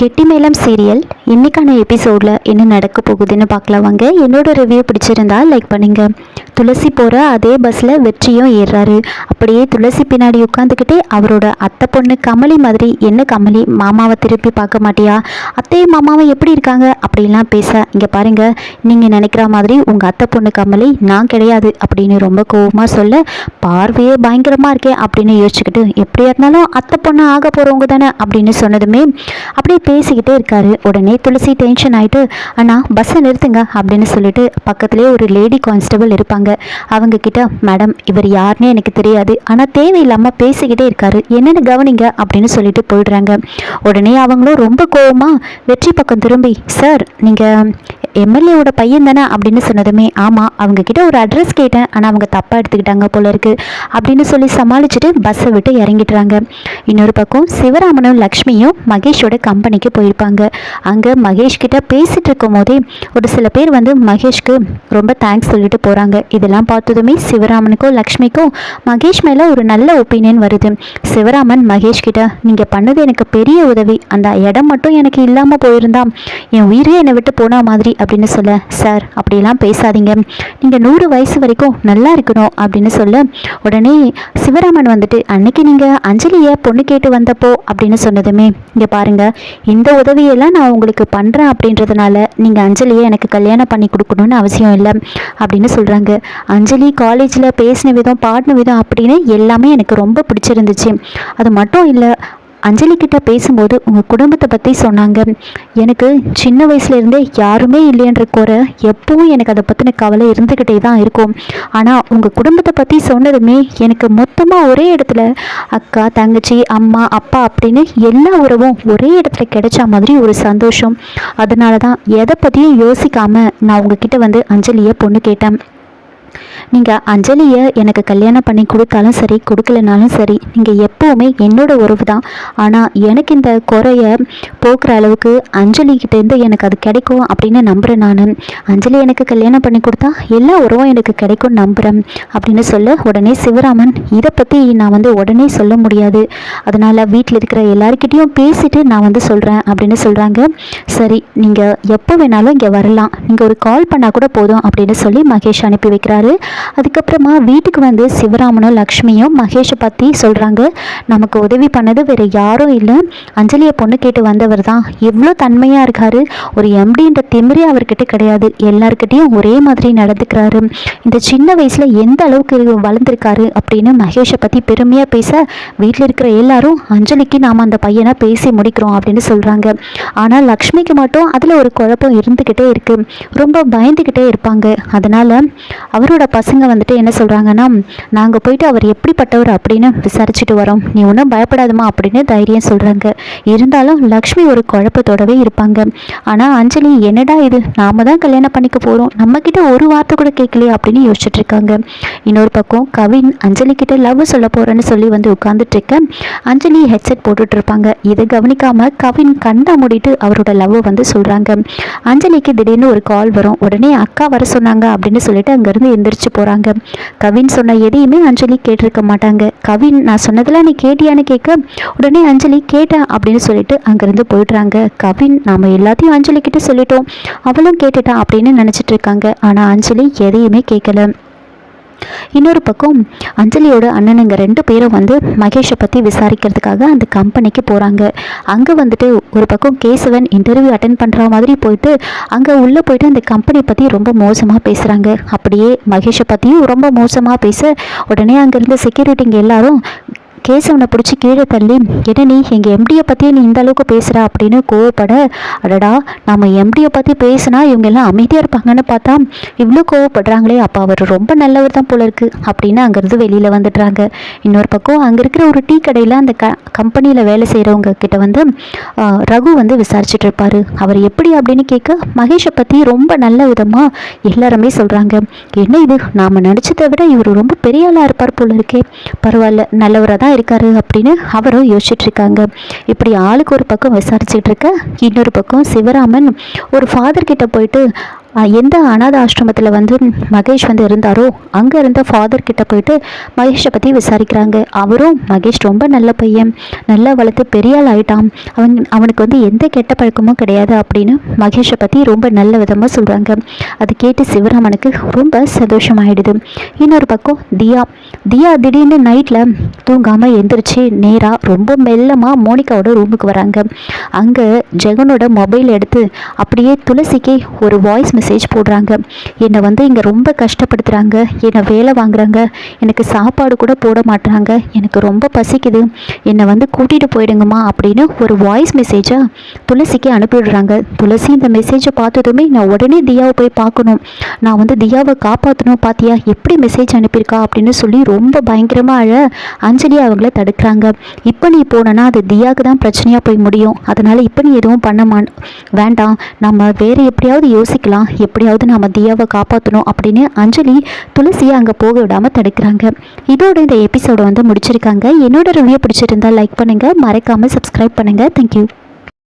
கெட்டிமேளம் serial இன்றைக்கான எபிசோடில் என்ன நடக்க போகுதுன்னு பார்க்கலாம் வாங்க. என்னோட ரிவ்யூ பிடிச்சிருந்தா லைக் பண்ணுங்கள் துளசி போகிற அதே பஸ்ஸில் வெற்றியும் ஏறுறாரு. அப்படியே துளசி பின்னாடி உட்காந்துக்கிட்டே அவரோட அத்தை பொண்ணு கமலி மாதிரி என்ன கமலி மாமாவை திருப்பி பார்க்க மாட்டியா? அத்தையும் மாமாவை எப்படி இருக்காங்க? அப்படிலாம் பேச இங்கே பாருங்கள் நீங்கள் நினைக்கிற மாதிரி உங்கள் அத்தை பொண்ணு கமலி நான் கிடையாது அப்படின்னு ரொம்ப கோவமாக சொல்ல பார்வையே பயங்கரமாக இருக்கேன் அப்படின்னு யோசிச்சுக்கிட்டு எப்படியா இருந்தாலும் அத்தை பொண்ணு ஆக போகிறவங்க தானே அப்படின்னு சொன்னதுமே அப்படியே பேசிக்கிட்டே இருக்காரு. உடனே துளசி டென்ஷன் ஆயிட்டு அண்ணா பஸ்ஸை நிறுத்துங்க அப்படின்னு சொல்லிட்டு பக்கத்துலேயே ஒரு லேடி கான்ஸ்டபிள் இருப்பாங்க. அவங்க கிட்ட மேடம் இவர் யாருன்னே எனக்கு தெரியாது. ஆனால் தேவையில்லாமல் பேசிக்கிட்டே இருக்காரு. என்னென்னு கவனிங்க அப்படின்னு சொல்லிட்டு போயிடுறாங்க. உடனே அவங்களும் ரொம்ப கோவமாக வெற்றி பக்கம் திரும்பி சார் நீங்கள் எம்எல்ஏவோட பையன் தானே? அப்படின்னு சொன்னதுமே ஆமாம் அவங்க கிட்ட ஒரு அட்ரஸ் கேட்டேன். ஆனால் அவங்க தப்பாக எடுத்துக்கிட்டாங்க போல இருக்கு அப்படின்னு சொல்லி சமாளிச்சுட்டு பஸ்ஸை விட்டு இறங்கிட்டுறாங்க இன்னொரு பக்கம் சிவராமனும் லக்ஷ்மியும் மகேஷோட கம்பெனிக்கு போயிருப்பாங்க. அங்கே மகேஷ் கிட்ட பேசிகிட்டு இருக்கும் போதே ஒரு சில பேர் வந்து மகேஷ்க்கு ரொம்ப தேங்க்ஸ் சொல்லிட்டு போகிறாங்க இதெல்லாம் பார்த்ததுமே சிவராமனுக்கும் லக்ஷ்மிக்கும் மகேஷ் மேலே ஒரு நல்ல ஒப்பீனியன் வருது. சிவராமன் மகேஷ் கிட்ட நீங்கள் பண்ணது எனக்கு பெரிய உதவி. அந்த இடம் மட்டும் எனக்கு இல்லாமல் போயிருந்தா என் உயிரே என்னை விட்டு போன மாதிரி அப்படின்னு சொல்ல சார் அப்படிலாம் பேசாதீங்க. நீங்கள் நூறு வயசு வரைக்கும் நல்லா இருக்கணும் அப்படின்னு சொல்ல உடனே சிவராமன் வந்துட்டு அன்னைக்கு நீங்கள் அஞ்சலியை பொண்ணு கேட்டு வந்தப்போ அப்படின்னு சொன்னதுமே இங்கே பாருங்க இந்த உதவியெல்லாம் நான் உங்களுக்கு பண்ணுறேன் அப்படின்றதுனால நீங்கள் அஞ்சலியை எனக்கு கல்யாணம் பண்ணி கொடுக்கணும்னு அவசியம் இல்லை அப்படின்னு சொல்கிறாங்க அஞ்சலி காலேஜில் பேசின விதம் பாடின விதம் அப்படின்னு எல்லாமே எனக்கு ரொம்ப பிடிச்சிருந்துச்சு. அது மட்டும் இல்லை அஞ்சலி கிட்ட பேசும்போது உங்கள் குடும்பத்தை பற்றி சொன்னாங்க. எனக்கு சின்ன வயசுலேருந்தே யாருமே இல்லைன்ற குறை எப்பவும் எனக்கு அதை பற்றின கவலை இருந்துக்கிட்டே தான் இருக்கும். ஆனால் உங்கள் குடும்பத்தை பற்றி சொன்னதுமே எனக்கு மொத்தமாக ஒரே இடத்துல அக்கா தங்கச்சி அம்மா அப்பா அப்படின்னு எல்லா உறவும் ஒரே இடத்துல கிடைச்ச மாதிரி ஒரு சந்தோஷம். அதனால தான் எதை பற்றியும் யோசிக்காமல் நான் உங்ககிட்ட வந்து அஞ்சலியை பொண்ணு கேட்டேன். நீங்கள் அஞ்சலியை எனக்கு கல்யாணம் பண்ணி கொடுத்தாலும் சரி கொடுக்கலனாலும் சரி நீங்கள் எப்போவுமே என்னோட உறவு தான் ஆனால் எனக்கு இந்த குறைய போக்குற அளவுக்கு அஞ்சலிக்கிட்டேருந்து எனக்கு அது கிடைக்கும் அப்படின்னு நம்புகிறேன் நான். அஞ்சலி எனக்கு கல்யாணம் பண்ணி கொடுத்தா எல்லா உறவும் எனக்கு கிடைக்கும் நம்புகிறேன் அப்படின்னு சொல்ல உடனே சிவராமன் இதை பற்றி நான் வந்து உடனே சொல்ல முடியாது. அதனால் வீட்டில் இருக்கிற எல்லாருக்கிட்டேயும் பேசிட்டு நான் வந்து சொல்கிறேன் அப்படின்னு சொல்கிறாங்க சரி நீங்கள் எப்போ வேணாலும் இங்கே வரலாம். நீங்கள் ஒரு கால் பண்ணால் கூட போதும் அப்படின்னு சொல்லி மகேஷ் அனுப்பி வைக்கிறாரு. அதுக்கப்புறமா வீட்டுக்கு வந்து சிவராமனும் லக்ஷ்மியும் மகேஷை பற்றி சொல்கிறாங்க நமக்கு உதவி பண்ணது வேறு யாரும் இல்லை. அஞ்சலியை பொண்ணு கேட்டு வந்தவர் தான். எவ்வளோ தன்மையாக இருக்காரு. ஒரு எம்டின்ற திமிரி அவர்கிட்ட கிடையாது. எல்லார்கிட்டேயும் ஒரே மாதிரி நடந்துக்கிறாரு. இந்த சின்ன வயசில் எந்த அளவுக்கு வளர்ந்துருக்காரு அப்படின்னு மகேஷை பற்றி பெருமையாக பேச வீட்டில் இருக்கிற எல்லாரும் அஞ்சலிக்கு நாம் அந்த பையனை பேசி முடிக்கிறோம் அப்படின்னு சொல்கிறாங்க ஆனால் லக்ஷ்மிக்கு மட்டும் அதில் ஒரு குழப்பம் இருந்துக்கிட்டே இருக்கு. ரொம்ப பயந்துக்கிட்டே இருப்பாங்க. அதனால் அவரோட பசங்க வந்துட்டு என்ன சொல்கிறாங்கன்னா நாங்கள் போயிட்டு அவர் எப்படிப்பட்டவர் அப்படின்னு விசாரிச்சுட்டு வரோம். நீ ஒன்றும் பயப்படாதமா அப்படின்னு தைரியம் சொல்கிறாங்க இருந்தாலும் லக்ஷ்மி ஒரு குழப்பத்தோடவே இருப்பாங்க. ஆனால் அஞ்சலி என்னடா இது? நாம தான் கல்யாணம் பண்ணிக்க போகிறோம் நம்மக்கிட்ட ஒரு வார்த்தை கூட கேட்கலையே அப்படின்னு யோசிச்சுட்டு இருக்காங்க. இன்னொரு பக்கம் கவின் அஞ்சலி கிட்ட லவ் சொல்ல போகிறேன்னு சொல்லி வந்து உட்காந்துட்டு இருக்க அஞ்சலி ஹெட்செட் போட்டுட்டு இருப்பாங்க. இதை கவனிக்காம கவின் கண்டா மூடிட்டு அவரோட லவ் வந்து சொல்கிறாங்க அஞ்சலிக்கு திடீர்னு ஒரு கால் வரும். உடனே அக்கா வர சொன்னாங்க அப்படின்னு சொல்லிட்டு அங்கேருந்து எந்திரிச்சு போகிறாங்க கவின் சொன்ன எதையுமே அஞ்சலி கேட்டிருக்க மாட்டாங்க. கவின் நான் சொன்னதெல்லாம் நீ கேட்டியான்னு கேட்க உடனே அஞ்சலி கேட்டேன் அப்படின்னு சொல்லிட்டு அங்கேருந்து போயிடுறாங்க. கவின் நாம் எல்லாத்தையும் அஞ்சலி கிட்ட சொல்லிட்டோம். அவளும் கேட்டுட்டான் அப்படின்னு நினச்சிட்டு இருக்காங்க. ஆனால் அஞ்சலி எதையுமே கேட்கல. இன்னொரு பக்கம் அஞ்சலியோட அண்ணனுங்க ரெண்டு பேரும் வந்து மகேஷை பற்றி விசாரிக்கிறதுக்காக அந்த கம்பெனிக்கு போகிறாங்க அங்கே வந்துட்டு ஒரு பக்கம் கேசவன் இன்டர்வியூ அட்டன் பண்ணுற மாதிரி போயிட்டு அங்கே உள்ளே போயிட்டு அந்த கம்பெனி பற்றி ரொம்ப மோசமாக பேசுகிறாங்க அப்படியே மகேஷை பற்றியும் ரொம்ப மோசமாக பேச உடனே அங்கேருந்து செக்யூரிட்டிங்க எல்லாரும் கேசவனை பிடிச்சி கீழே தள்ளி என்ன நீ எங்கள் எம்டியை பற்றி நீ இந்த அளவுக்கு பேசுகிற அப்படின்னு கோவப்பட அடடா நம்ம எம்டியை பற்றி பேசினா இவங்க எல்லாம் அமைதியாக இருப்பாங்கன்னு பார்த்தா இவ்வளோ கோவப்படுறாங்களே அப்போ அவர் ரொம்ப நல்லவர் தான் போல இருக்கு அப்படின்னு அங்கேருந்து வெளியில் வந்துடுறாங்க. இன்னொரு பக்கம் அங்கே இருக்கிற ஒரு டீ கடையில் அந்த க கம்பெனியில் வேலை செய்கிறவங்க கிட்ட வந்து ரகு வந்து விசாரிச்சுட்டு இருப்பாரு. அவர் எப்படி அப்படின்னு கேட்க மகேஷை பற்றி ரொம்ப நல்ல விதமாக எல்லாருமே சொல்கிறாங்க என்ன இது? நாம் நினச்சதை விட இவர் ரொம்ப பெரிய ஆளாக இருப்பார் போல இருக்கே. பரவாயில்ல நல்லவராக தான் இருக்காரு அப்படின்னு அவரும் யோசிச்சுட்டு இருக்காங்க இப்படி ஆளுக்கு ஒரு பக்கம் விசாரிச்சுட்டு இருக்க இன்னொரு பக்கம் சிவராமன் ஒரு ஃபாதர் கிட்ட போயிட்டு எந்த அனாத ஆசிரமத்தில் வந்து மகேஷ் வந்து இருந்தாரோ அங்கே இருந்த ஃபாதர் கிட்ட போயிட்டு மகேஷை பற்றி விசாரிக்கிறாங்க. அவரும் மகேஷ் ரொம்ப நல்ல பையன் நல்லா வளர்த்து பெரிய ஆள் ஆயிட்டான். அவன் அவனுக்கு வந்து எந்த கெட்ட பழக்கமும் கிடையாது அப்படின்னு மகேஷை பற்றி ரொம்ப நல்ல விதமாக சொல்கிறாங்க அது கேட்டு சிவராமனுக்கு ரொம்ப சந்தோஷமாயிடுது. இன்னொரு பக்கம் தியா. தியா திடீர்னு நைட்டில் தூங்காமல் எந்திரிச்சு நேராக ரொம்ப மெல்லமாக மோனிகாவோட ரூமுக்கு வராங்க. அங்கே ஜெகனோட மொபைல் எடுத்து அப்படியே துளசிக்கு ஒரு வாய்ஸ் மெசேஜ் போடுறாங்க. என்னை வந்து இங்கே ரொம்ப கஷ்டப்படுத்துகிறாங்க என்னை வேலை வாங்குறாங்க. எனக்கு சாப்பாடு கூட போட மாட்டுறாங்க எனக்கு ரொம்ப பசிக்குது. என்னை வந்து கூட்டிகிட்டு போயிடுங்கம்மா அப்படின்னு ஒரு வாய்ஸ் மெசேஜை துளசிக்கு அனுப்பிவிடுறாங்க. துளசி இந்த மெசேஜை பார்த்ததுமே நான் உடனே தியாவை போய் பார்க்கணும். நான் வந்து தியாவை காப்பாற்றணும் பார்த்தியா எப்படி மெசேஜ் அனுப்பியிருக்கா? அப்படின்னு சொல்லி ரொம்ப பயங்கரமாக அழ அஞ்சலி அவங்கள தடுக்கிறாங்க. இப்போ நீ போனனா அது தியாவுக்கு தான் பிரச்சனையாக போய் முடியும். அதனால் இப்போ நீ எதுவும் பண்ண மா வேண்டாம். நம்ம வேறு எப்படியாவது யோசிக்கலாம். எப்படியாவது நம்ம தியாவை காப்பாற்றணும் அப்படின்னு அஞ்சலி துளசியை அங்கே போக விடாமல் தடுக்கிறாங்க. இதோட இந்த எபிசோடை வந்து முடிச்சிருக்காங்க. என்னோட ரிவ்யூ பிடிச்சிருந்தா லைக் பண்ணுங்கள் மறக்காமல் சப்ஸ்கிரைப் பண்ணுங்கள் தேங்க்யூ